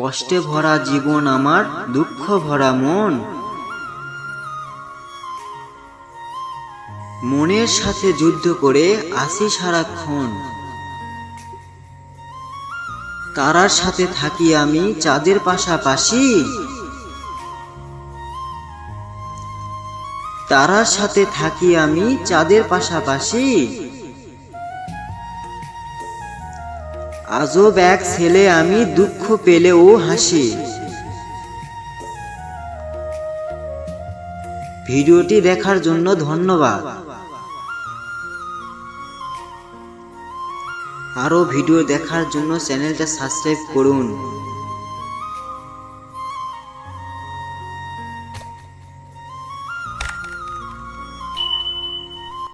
কষ্টে ভরা জীবন আমার, দুঃখ ভরা মন। মনের সাথে যুদ্ধ করে আসি সারাক্ষণ। তারার সাথে থাকি আমি চাঁদের পাশাপাশি। তারার সাথে থাকি আমি চাঁদের পাশাপাশি। আজব এক ছেলে আমি দুঃখ পেলেও হাসি। ভিডিওটি দেখার জন্য ধন্যবাদ। আরও ভিডিও দেখার জন্য চ্যানেলটা সাবস্ক্রাইব করুন।